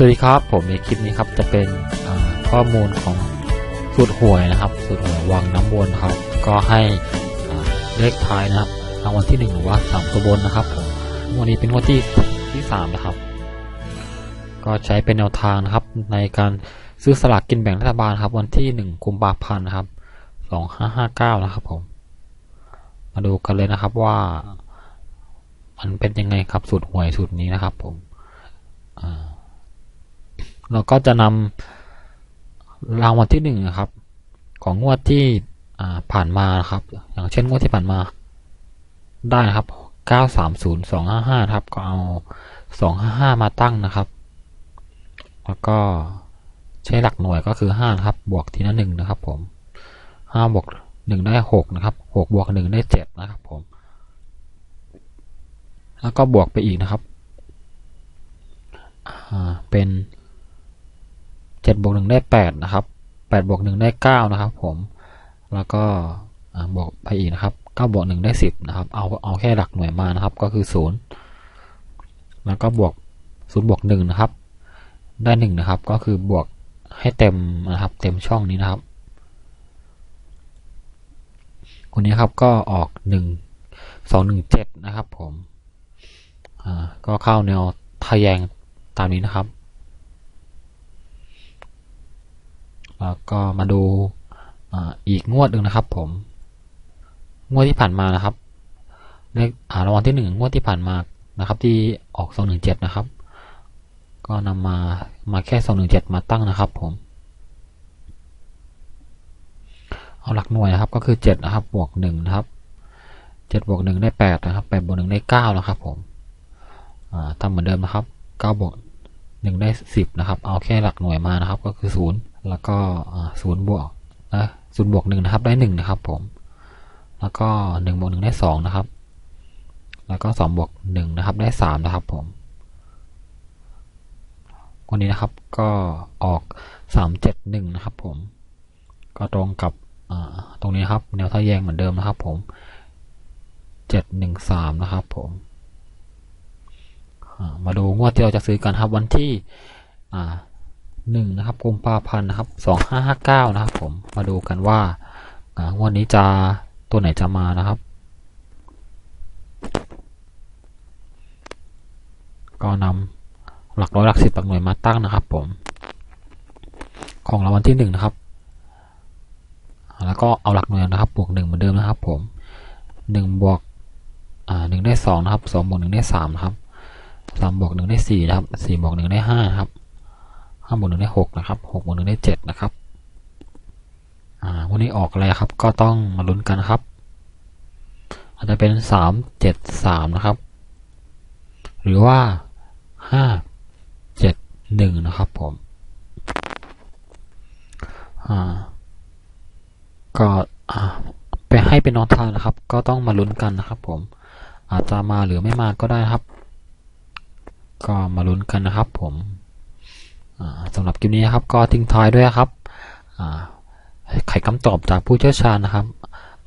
สวัสดีครับผมในคลิปนี้ครับจะเป็นข้อมูลของสูตรหวยนะครับสูตรหวยวังน้ำวนครับ ก็ให้เลขท้ายนะครับรางวัลที่หนึ่งหรือว่าสามตัวบนนะครับผมวันนี้เป็นงวดที่ที่สามนะครับ ก็ใช้เป็นแนวทางนะครับ ในการซื้อสลากกินแบ่งรัฐบาลครับ วันที่หนึ่งกุมภาพันธ์นะครับสองห้าห้าเก้านะครับผม มาดูกันเลยนะครับว่า มันเป็นยังไงครับสูตรหวยสูตรนี้นะครับ ผมอ่า เราก็จะนำรางวัลที่หนึ่งนะครับ ของงวดที่ผ่านมานะครับ อย่างเช่นงวดที่ผ่านมาได้นะครับเก้าสามศูนย์สองห้าห้าครับ ก็เอาสองห้าห้ามาตั้งนะครับ แล้วก็ใช้หลักหน่วยก็คือห้านะครับ บวกทีละหนึ่งนะครับ ผมห้าบวกหนึ่งได้หกนะครับหกบวกหนึ่งได้เจ็ดนะครับ ผม แล้วก็บวกไปอีกนะครับ เป็น เจ็ดบวกหนึ่งได้แปดนะครับแปดบวกหนึ่งได้เก้านะครับผม แล้วก็บวกไปอีกนะครับเก้าบวกหนึ่งได้สิบนะครับ เอาเอาแค่หลักหน่วยมานะครับ ก็คือศูนย์แล้วก็บวกศูนย์บวกหนึ่งนะครับ ได้หนึ่งนะครับ ก็คือบวกให้เต็มนะครับ เต็มช่องนี้นะครับคนนี้ครับก็ออกหนึ่งสองหนึ่งเจ็ดนะครับผม ก็เข้าแนวทะแยงตามนี้นะครับ แล้วก็มาดูอีกงวดหนึ่งนะครับ ผม งวดที่ผ่านมานะครับเลขอารางวัลที่หนึ่งงวดที่ผ่านมานะครับ ที่ออกสองหนึ่งเจ็ดนะครับ ก็นำมามาแค่สองหนึ่งเจ็ดมาตั้งนะครับ ผม เอาหลักหน่วยนะครับ ก็คือเจ็ดนะครับ บวกหนึ่งนะครับเจ็ดบวกหนึ่งได้แปดนะครับแปดบวกหนึ่งได้เก้านะครับ ผมอ่าทำเหมือนเดิมนะครับเก้าบวกหนึ่งได้สิบนะครับ เอาแค่หลักหน่วยมานะครับ ก็คือศูนย์ แล้วก็ศูนย์บวกนะศูนย์บวกหนึ่งนะครับ ได้หนึ่งนะครับ ผม แล้วก็หนึ่งบวกหนึ่งได้สองนะครับ แล้วก็สองบวกหนึ่งนะครับ ได้สามนะครับ ผมวันนี้นะครับก็ออกสามเจ็ดหนึ่งนะครับ ผม ก็ตรงกับตรงนี้ครับ แนวทะแยงเหมือนเดิมนะครับ ผมเจ็ดหนึ่งสามนะครับ ผมมาดูงวดที่เราจะซื้อกันครับวันที่อ่า หนึ่งนะครับกุมภาพันธ์นะครับสองห้าห้าเก้านะครับผมมาดูกันว่างวดนี้จะตัวไหนจะมานะครับ ก็นำหลักร้อยหลักสิบหลักหน่วยมาตั้งนะครับ ผม ของรางวัลที่หนึ่งนะครับ แล้วก็เอาหลักหน่วยนะครับบวกหนึ่งเหมือนเดิมนะครับ ผมหนึ่งบวกหนึ่งได้สองนะครับสองบวกหนึ่งได้สามนะครับสามบวกหนึ่งได้สี่นะครับสี่บวกหนึ่งได้ห้านะครับ ห้าบวกหนึ่งได้หกนะครับหกบวกหนึ่งได้เจ็ดนะครับอ่าวันนี้ออกอะไรครับ ก็ต้องมาลุ้นกันครับ อาจจะเป็นสามเจ็ดสามนะครับ หรือว่าห้าเจ็ดหนึ่งนะครับผมอ่าก็อ่าไปให้เป็นน้องทางนะครับ ก็ต้องมาลุ้นกันนะครับ ผม อาจจะมาหรือไม่มาก็ได้ครับ ก็มาลุ้นกันนะครับ ผม สำหรับคลิปนี้นะครับก็ทิ้งท้ายด้วยครับไขคำตอบจากผู้เชี่ยวชาญนะครับ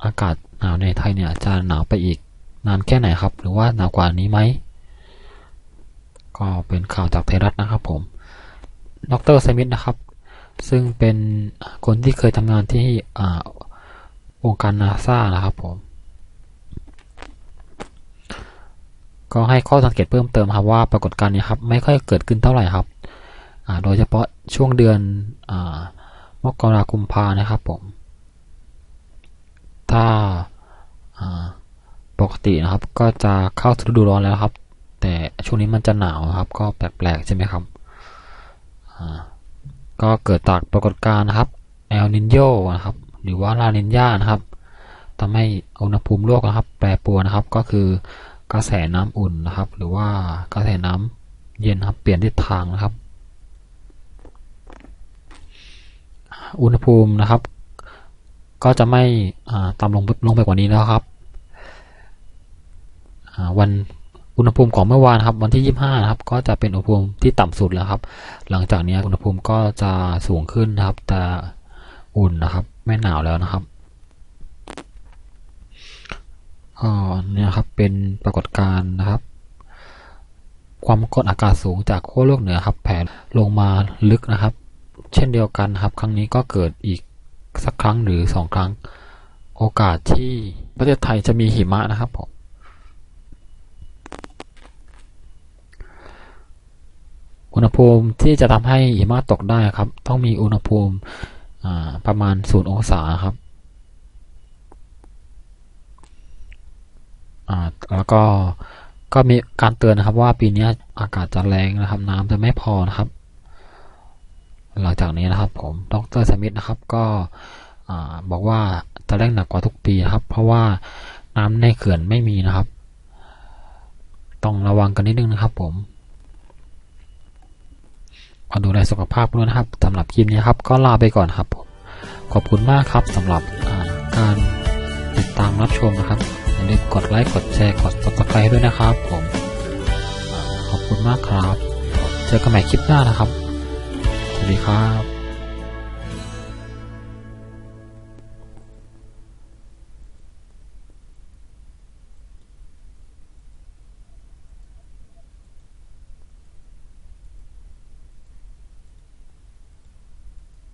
อากาศหนาวในไทยเนี่ยจะหนาวไปอีกนานแค่ไหนครับ หรือว่าหนาวกว่านี้ไหมก็เป็นข่าวจากไทยรัฐนะครับผมดรสมิธนะครับ ซึ่งเป็นคนที่เคยทำงานที่องค์การนาซานะครับผม ก็ให้ข้อสังเกตเพิ่มเติมครับว่าปรากฏการณ์นี้ครับ ไม่ค่อยเกิดขึ้นเท่าไหร่ครับ โดยเฉพาะช่วงเดือนอมกราคมพานะครับผม ถ้าปกตินะครับก็จะเข้าฤดูร้อนแล้วครับ แต่ช่วงนี้มันจะหนาวครับ ก็แปลกๆใช่ไหมครับ ก็เกิดจากปรากฏการณ์นะครับเอลนินโยนะครับ หรือว่าลานินยานะครับทำให้อุณหภูมิโลกนะครับ แปรปรวนนะครับก็คือกระแสน้ำอุ่นนะครับ หรือว่ากระแสน้ำเย็นครับเปลี่ยนทิศทางนะครับ อุณหภูมินะครับ ก็จะไม่ต่ำลงลงไปกว่านี้แล้วครับวันอุณหภูมิของเมื่อวานครับ วันที่ 25นะครับ ก็จะเป็นอุณหภูมิที่ต่ำสุดแล้วครับ หลังจากนี้อุณหภูมิก็จะสูงขึ้นนะครับ แต่อุ่นนะครับ ไม่หนาวแล้วนะครับก็เนี่ยครับเป็นปรากฏการณ์นะครับ ความกดอากาศสูงจากขั้วโลกเหนือครับ แผ่ลงมาลึกนะครับ เช่นเดียวกันครับ ครั้งนี้ก็เกิดอีกสักครั้งหรือสองครั้ง โอกาสที่ประเทศไทยจะมีหิมะนะครับผมอุณหภูมิที่จะทำให้หิมะตกได้ครับ ต้องมีอุณหภูมิประมาณศูนย์องศาครับแล้วก็ก็มีการเตือนนะครับว่าปีนี้อากาศจะแรงนะครับ น้ำจะไม่พอนะครับ หลังจากนี้นะครับ ผมดรสมิธนะครับ ก็บอกว่าจะแรงหนักกว่าทุกปีครับ เพราะว่าน้ำในเขื่อนไม่มีนะครับ ต้องระวังกันนิดนึงนะครับ ผมก็ดูแลสุขภาพด้วยนะครับสำหรับคลิปนี้ครับ ก็ลาไปก่อนครับผมขอบคุณมากครับสำหรับการติดตามรับชมนะครับอย่าลืมกดไลค์กดแชร์กด subscribe ด้วยนะครับ ผม ขอบคุณมากครับ เจอกันใหม่คลิปหน้านะครับ วัสดีครับ